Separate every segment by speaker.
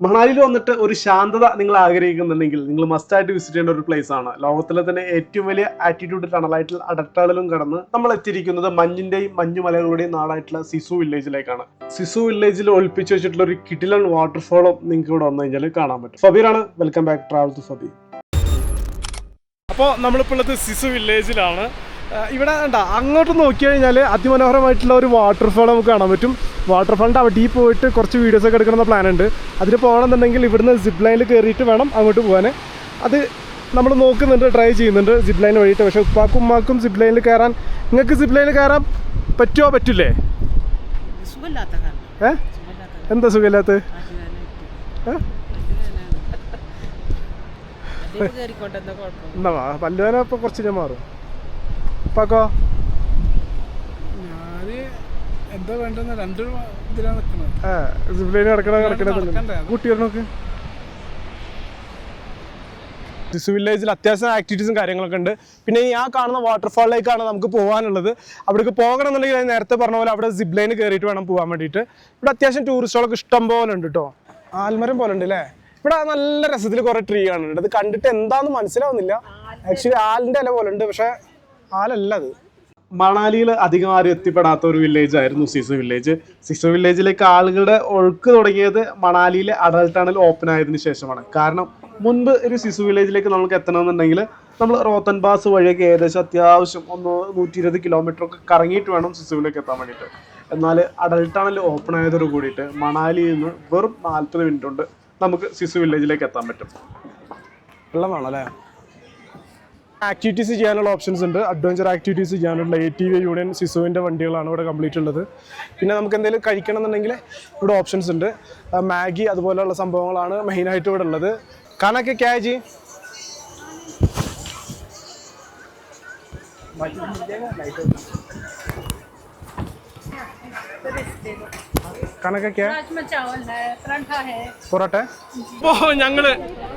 Speaker 1: മണാലിയിൽ വന്നിട്ട് ഒരു ശാന്തത നിങ്ങൾ ആഗ്രഹിക്കുന്നുണ്ടെങ്കിൽ നിങ്ങൾ മസ്റ്റ് ആയിട്ട് വിസിറ്റ് ചെയ്യേണ്ട ഒരു പ്ലേസ് ആണ്. ലോകത്തിലെ തന്നെ ഏറ്റവും വലിയ ആറ്റിറ്റ്യൂഡ് ടണലായിട്ടുള്ള അടട്ടാളിലും കടന്ന് നമ്മൾ എത്തിയിരിക്കുന്നത് മഞ്ഞിന്റെയും മഞ്ഞുമലകളുടെയും നാടായിട്ടുള്ള സിസു വില്ലേജിലേക്കാണ് സിസു വില്ലേജിൽ ഒളിപ്പിച്ച് വെച്ചിട്ടുള്ള ഒരു കിടിലൺ വാട്ടർഫോളും നിങ്ങൾക്ക് ഇവിടെ വന്നു കഴിഞ്ഞാൽ കാണാൻ പറ്റും. ഫബീറാണ് welcome back travel to Fabir അപ്പോൾ നമ്മളിപ്പോൾ ഉള്ളത് സിസു വില്ലേജിലാണ് ഇവിടെ കണ്ട അങ്ങോട്ട് നോക്കി കഴിഞ്ഞാൽ അതിമനോഹരമായിട്ടുള്ള ഒരു വാട്ടർഫാൾ നമുക്ക് കാണാൻ പറ്റും. വാട്ടർഫാളിന്റെ അവിടെ പോയിട്ട് കുറച്ച് വീഡിയോസ് ഒക്കെ എടുക്കണമെന്ന പ്ലാൻ ഉണ്ട്. അതിന് പോകണമെന്നുണ്ടെങ്കിൽ ഇവിടുന്ന് സിപ്പ് ലൈനിൽ കയറിയിട്ട് വേണം അങ്ങോട്ട് പോകാൻ അത് നമ്മൾ നോക്കുന്നുണ്ട് ട്രൈ ചെയ്യുന്നുണ്ട് സിപ്പ് ലൈൻ വഴിയിട്ട്. പക്ഷേ ഉപ്പാക്കും ഉമ്മാക്കും സിപ്പ് ലൈനിൽ കയറാൻ നിങ്ങൾക്ക് സിപ്പ് ലൈനിൽ കയറാൻ പറ്റുമോ പറ്റില്ലേ? ഏ? എന്താ സുഖമില്ലാത്ത? എന്നാ പല്ലുവേന ഇപ്പോൾ കുറച്ച് ഞാൻ മാറും. ഉപ്പാക്കോ
Speaker 2: ഞാൻ എന്താ വേണ്ടെന്ന് രണ്ട് ഇതിലാണ് നിൽക്കുന്നത്
Speaker 1: ആ സിപ്പ് ലൈൻ കിടക്കണ കിടക്കണ കുട്ടികൾ നോക്ക്. സിസു വില്ലേജിൽ അത്യാവശ്യം ആക്ടിവിറ്റീസും കാര്യങ്ങളൊക്കെ ഉണ്ട്. പിന്നെ ഈ ആ കാണുന്ന വാട്ടർഫാളിലേക്കാണ് നമുക്ക് പോകാനുള്ളത് അവിടേക്ക് പോകണം എന്നുണ്ടെങ്കിൽ ഞാൻ നേരത്തെ പറഞ്ഞ പോലെ അവിടെ സിബ് ലൈന് കയറിയിട്ട് വേണം പോകാൻ വേണ്ടിയിട്ട്. ഇവിടെ അത്യാവശ്യം ടൂറിസ്റ്റുകളൊക്കെ ഇഷ്ടം പോലെ ഉണ്ട് കേട്ടോ ആൽമരം പോലെ ഉണ്ട് അല്ലേ ഇവിടെ നല്ല രസത്തിൽ കുറേ ട്രീ കാണുന്നുണ്ട്. അത് കണ്ടിട്ട് എന്താന്ന് മനസ്സിലാവുന്നില്ല. ആക്ച്വലി ആലിന്റെ ഇല പോലെ ഉണ്ട് പക്ഷേ ആലല്ല അത് മണാലിയിൽ അധികം ആരും എത്തിപ്പെടാത്ത ഒരു വില്ലേജ് ആയിരുന്നു സിസു വില്ലേജ് സിസു വില്ലേജിലേക്ക് ആളുകളുടെ ഒഴുക്ക് തുടങ്ങിയത് മണാലിയിലെ അടൽ ടണൽ ഓപ്പൺ ആയതിനു ശേഷമാണ്. കാരണം മുൻപ് ഒരു സിസു വില്ലേജിലേക്ക് നമുക്ക് എത്തണമെന്നുണ്ടെങ്കിൽ നമ്മൾ റോത്തൻ പാസ് വഴിയൊക്കെ ഏകദേശം അത്യാവശ്യം ഒന്ന് നൂറ്റി ഇരുപത് കിലോമീറ്റർ ഒക്കെ കറങ്ങിയിട്ട് വേണം സിസുവിലേക്ക് എത്താൻ വേണ്ടിയിട്ട്. എന്നാൽ അടൽ ടണൽ ഓപ്പൺ ആയതോട് കൂടിയിട്ട് മണാലിയിൽ നിന്ന് വെറും നാൽപ്പത് മിനിറ്റ് കൊണ്ട് നമുക്ക് സിസു വില്ലേജിലേക്ക് എത്താൻ പറ്റും. വെള്ളമാണല്ലേ? ആക്ടിവിറ്റീസ് ചെയ്യാനുള്ള ഓപ്ഷൻസ് ഉണ്ട്. അഡ്വഞ്ചർ ആക്ടിവിറ്റീസ് ചെയ്യാനുള്ള എ ടി വി യൂണിയൻ സിസുവിന്റെ വണ്ടികളാണ് ഇവിടെ കംപ്ലീറ്റ് ഉള്ളത്. പിന്നെ നമുക്ക് എന്തെങ്കിലും കഴിക്കണം എന്നുണ്ടെങ്കിൽ ഇവിടെ ഓപ്ഷൻസ് ഉണ്ട്. മാഗി അതുപോലെയുള്ള സംഭവങ്ങളാണ് മെയിനായിട്ട് ഇവിടെ ഉള്ളത്. കാണൊക്കെ ക്യാജി കണക്കെ ക്യാ
Speaker 3: राजमा चावल है पराठा है
Speaker 1: പൊറോട്ടെ അപ്പോൾ ഞങ്ങൾ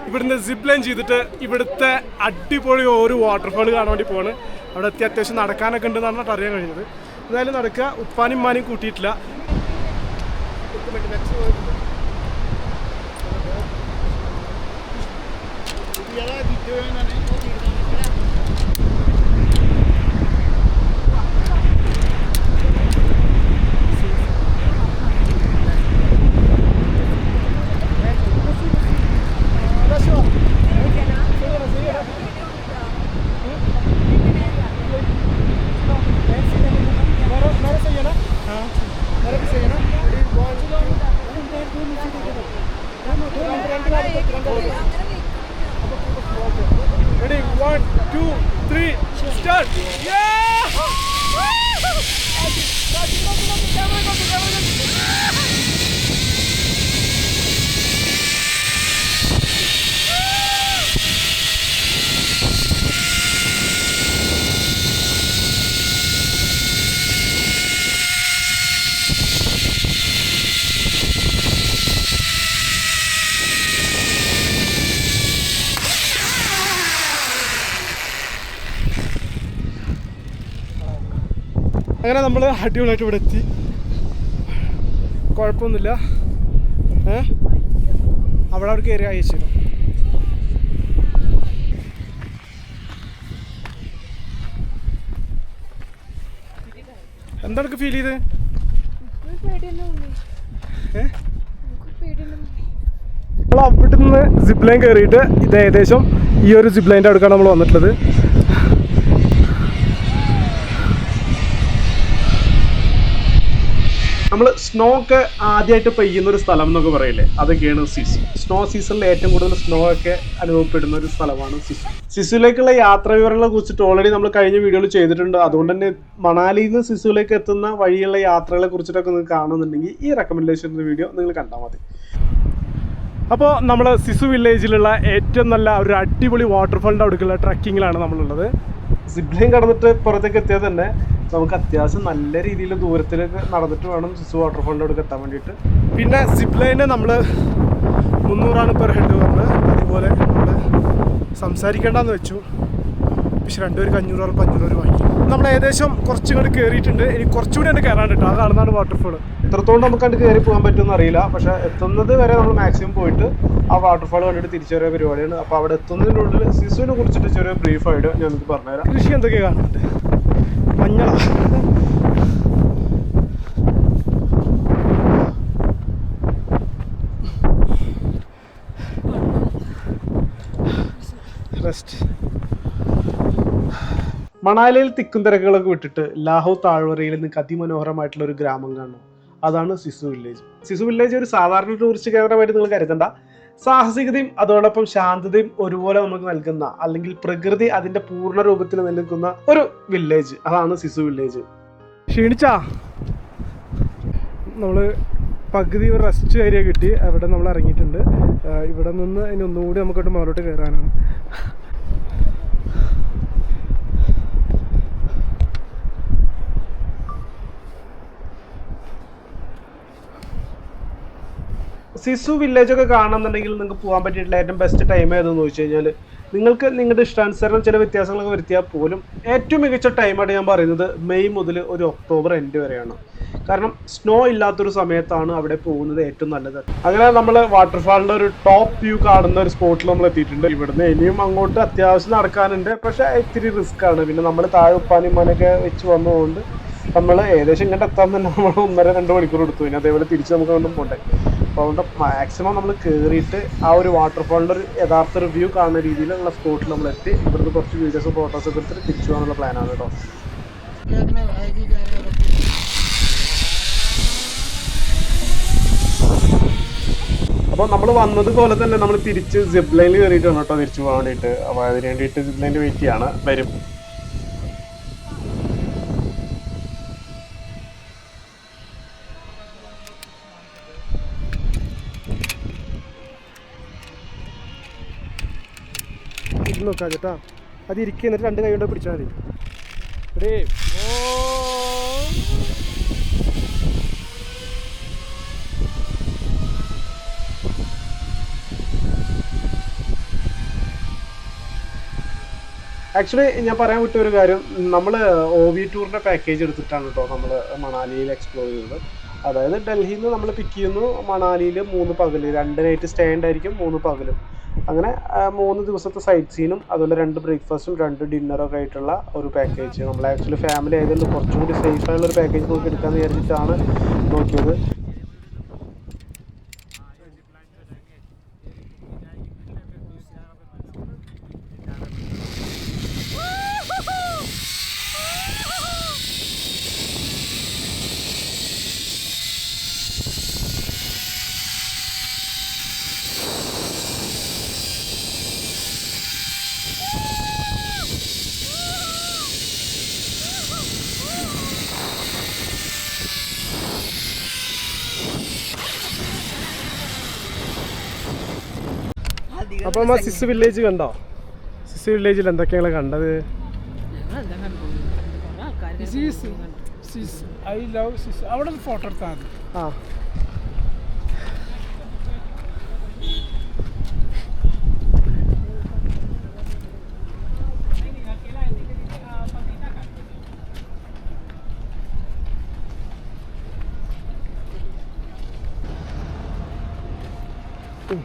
Speaker 1: ഇവിടുന്ന് സിപ്പ് ലൈൻ ചെയ്തിട്ട് ഇവിടുത്തെ അടിപൊളി ഒരു വാട്ടർഫാൾ കാണാൻ വേണ്ടി പോവാണ് അവിടെ എത്തി അത്യാവശ്യം നടക്കാനൊക്കെ ഉണ്ട് എന്നാണ് അറിയാൻ കഴിഞ്ഞത് എന്തായാലും നടക്കുക ഉപ്പാനും ഉമ്മാനും കൂട്ടിയിട്ടില്ല Ready? അങ്ങനെ നമ്മൾ അടിപൊളിയായിട്ട് ഇവിടെ എത്തി. കുഴപ്പമൊന്നുമില്ല ഏ? അവിടെ അവിടെ കയറി അയച്ചു എന്താ ഫീൽ ചെയ്ത്? നമ്മൾ അവിടെ നിന്ന് സിപ്പ് ലൈൻ കയറിയിട്ട് ഇത് ഏകദേശം ഈ ഒരു സിപ്ലൈന്റെ അടുക്കാണ് നമ്മൾ വന്നിട്ടുള്ളത്. നമ്മൾ സ്നോ ഒക്കെ ആദ്യമായിട്ട് പെയ്യുന്ന ഒരു സ്ഥലം എന്നൊക്കെ പറയില്ലേ? അതൊക്കെയാണ് സിസു. സ്നോ സീസണിൽ ഏറ്റവും കൂടുതൽ സ്നോ ഒക്കെ അനുഭവപ്പെടുന്ന ഒരു സ്ഥലമാണ് സിസു. സിസുലേക്കുള്ള യാത്ര വിവരങ്ങളെ കുറിച്ചിട്ട് ഓൾറെഡി നമ്മൾ കഴിഞ്ഞ വീഡിയോയിൽ ചെയ്തിട്ടുണ്ട്. അതുകൊണ്ട് തന്നെ മണാലിയിൽ നിന്ന് സിസുലേക്ക് എത്തുന്ന വഴിയുള്ള യാത്രകളെ കുറിച്ചിട്ടൊക്കെ നിങ്ങൾക്ക് കാണുന്നുണ്ടെങ്കിൽ ഈ റെക്കമെൻഡേഷൻ വീഡിയോ നിങ്ങൾ കണ്ടാൽ മതി. അപ്പോൾ നമ്മൾ സിസു വില്ലേജിലുള്ള ഏറ്റവും നല്ല ഒരു അടിപൊളി വാട്ടർഫാളിന്റെ അടുക്കുള്ള ട്രക്കിങ്ങിലാണ് നമ്മളുള്ളത്. സിബ്ലൈൻ കടന്നിട്ട് പുറത്തേക്ക് എത്തിയാൽ തന്നെ നമുക്ക് അത്യാവശ്യം നല്ല രീതിയിൽ ദൂരത്തിലേക്ക് നടന്നിട്ട് വേണം സിസു വാട്ടർഫോളിന്റെ എത്താൻ വേണ്ടിയിട്ട്. പിന്നെ സിബ്ലൈന് നമ്മൾ മുന്നൂറാണ് പെർ ഹെഡ് പറഞ്ഞത്. അതുപോലെ നമ്മൾ സംസാരിക്കേണ്ടെന്ന് വെച്ചു. പക്ഷെ രണ്ടുപേർക്ക് അഞ്ഞൂറ് അഞ്ഞൂറ് വാങ്ങി.
Speaker 4: നമ്മൾ ഏകദേശം കുറച്ചും കൂടി കയറിയിട്ടുണ്ട് ഇനി കുറച്ചുകൂടി ഉണ്ട് കയറാൻ കേട്ടോ ആ കാണുന്നതാണ് വാട്ടർഫോൾ എത്രത്തോളം നമുക്ക് കണ്ട് കയറി പോകാൻ പറ്റുമെന്ന് അറിയില്ല. പക്ഷെ എത്തുന്നത് വരെ നമ്മൾ മാക്സിമം പോയിട്ട് ആ വാട്ടർഫാൾ കണ്ടിട്ട് തിരിച്ചു വരാൻ പരിപാടിയാണ്. അപ്പോൾ അവിടെ എത്തുന്നതിന്റെ എത്തുന്നതിനുള്ളിൽ സിസുവിനെ കുറിച്ചിട്ട് ചെറിയ ബ്രീഫായിട്ട് ഞാൻ നിങ്ങൾക്ക് പറഞ്ഞുതരാം. കൃഷി എന്തൊക്കെ കാണുന്നുണ്ട്? മഞ്ഞള. റെസ്റ്റ് മണാലിയിൽ തിക്കും തിരക്കുകളൊക്കെ വിട്ടിട്ട് ലാഹോ താഴ്വരയിൽ നിങ്ങൾക്ക് അതിമനോഹരമായിട്ടുള്ള ഒരു ഗ്രാമം കാണണം. അതാണ് സിസു വില്ലേജ്. സിസു വില്ലേജ് ഒരു സാധാരണ ടൂറിസ്റ്റ് കേന്ദ്രമായിട്ട് നിങ്ങൾ കരുതണ്ട. സാഹസികതയും അതോടൊപ്പം ശാന്തതയും ഒരുപോലെ നമുക്ക് നൽകുന്ന അല്ലെങ്കിൽ പ്രകൃതി അതിന്റെ പൂർണ രൂപത്തിൽ നിൽക്കുന്ന ഒരു വില്ലേജ്. അതാണ് സിസു വില്ലേജ്. ക്ഷീണിച്ചാ? നമ്മൾ പകുതി ഒരു റെസ്റ്റ് ഏരിയ കിട്ടി. അവിടെ നമ്മൾ ഇറങ്ങിയിട്ടുണ്ട്. ഇവിടെ നിന്ന് ഇനി ഒന്നുകൂടി നമുക്കോട്ട് മുകളിലോട്ട് കയറാനാണ്. സിസു വില്ലേജ് ഒക്കെ കാണണമെന്നുണ്ടെങ്കിൽ നിങ്ങൾക്ക് പോകാൻ പറ്റിയിട്ടുള്ള ഏറ്റവും ബെസ്റ്റ് ടൈം ഏതെന്ന് ചോദിച്ചു കഴിഞ്ഞാൽ നിങ്ങൾക്ക് നിങ്ങളുടെ ഇഷ്ടാനുസരണം ചില വ്യത്യാസങ്ങളൊക്കെ വരുത്തിയാൽ പോലും ഏറ്റവും മികച്ച ടൈമായിട്ട് ഞാൻ പറയുന്നത് മെയ് മുതൽ ഒരു ഒക്ടോബർ എൻഡ് വരെയാണ്. കാരണം സ്നോ ഇല്ലാത്തൊരു സമയത്താണ് അവിടെ പോകുന്നത് ഏറ്റവും നല്ലത്. അങ്ങനെ നമ്മൾ വാട്ടർഫാളിന്റെ ഒരു ടോപ്പ് വ്യൂ കാണുന്ന ഒരു സ്പോട്ടിൽ നമ്മൾ എത്തിയിട്ടുണ്ട്. ഇവിടുന്ന് ഇനിയും അങ്ങോട്ട് അത്യാവശ്യം നടക്കാനുണ്ട്. പക്ഷേ ഇത്തിരി റിസ്ക് ആണ്. പിന്നെ നമ്മൾ താഴെ ഉപ്പാനും മനൊക്കെ വെച്ച് വന്നതുകൊണ്ട് നമ്മൾ ഏകദേശം ഇങ്ങോട്ട് എത്താൻ തന്നെ നമ്മൾ ഒന്നര രണ്ട് മണിക്കൂർ എടുത്തു. പിന്നെ അതേപോലെ തിരിച്ച് നമുക്ക് വീണ്ടും പോട്ടെ അതുകൊണ്ട് മാക്സിമം നമ്മൾ കയറിയിട്ട് ആ ഒരു വാട്ടർഫാളിന്റെ ഒരു യഥാർത്ഥ റിവ്യൂ കാണുന്ന രീതിയിലുള്ള സ്പോട്ടിൽ നമ്മൾ എത്തി. ഇവിടുന്ന് കുറച്ച് വീഡിയോസും ഒക്കെ എടുത്തിട്ട് തിരിച്ചു പോകാനുള്ള പ്ലാനാണ് കേട്ടോ അപ്പോൾ നമ്മൾ വന്നത് പോലെ തന്നെ നമ്മൾ തിരിച്ച് സിബ് ലൈനിൽ കയറിയിട്ടാണ് കേട്ടോ തിരിച്ചു പോകാൻ വേണ്ടിയിട്ട്. അപ്പോൾ അതിന് വേണ്ടിയിട്ട് ലൈനിൽ വെയിറ്റ് ചെയ്യാണ്. വരും. ഇത് നോക്കാം ചേട്ടാ അത് ഇരിക്കുക എന്നിട്ട് രണ്ട് കൈ കൊണ്ട് പിടിച്ചാൽ മതി. ഓ ആക്ച്വലി ഞാൻ പറയാൻ വിട്ട ഒരു കാര്യം. നമ്മൾ ഒ വി ടൂറിന്റെ പാക്കേജ് എടുത്തിട്ടാണ് കേട്ടോ നമ്മൾ മണാലിയിൽ എക്സ്പ്ലോർ ചെയ്തത്. അതായത് ഡൽഹിയിൽ നിന്ന് നമ്മൾ പിക്ക് ചെയ്യുന്നു. മണാലിയിൽ മൂന്ന് പകൽ. രണ്ട് നൈറ്റ് സ്റ്റേ ഉണ്ടായിരിക്കും മൂന്ന് പകലും. അങ്ങനെ മൂന്ന് ദിവസത്തെ സൈറ്റ് സീനും അതുപോലെ രണ്ട് ബ്രേക്ക്ഫാസ്റ്റും രണ്ട് ഡിന്നറൊക്കെ ആയിട്ടുള്ള ഒരു പാക്കേജ് നമ്മൾ ആക്ച്വലി ഫാമിലി ആയതുകൊണ്ട് കുറച്ചുകൂടി സേഫ് ആയുള്ള ഒരു പാക്കേജ് നോക്കി എടുക്കാമെന്ന് വിചാരിച്ചിട്ടാണ് നോക്കിയത്. അപ്പോൾ നമ്മൾ സിസ് വില്ലേജ് കണ്ടോ? സിസ് വില്ലേജിൽ എന്തൊക്കെയാണ് കണ്ടത്?
Speaker 2: ഐ ലവ് സിസ്. അവിടെ ഒരു ഫോട്ടോ എടുത്താൽ മതി.
Speaker 4: ആ. ഉം.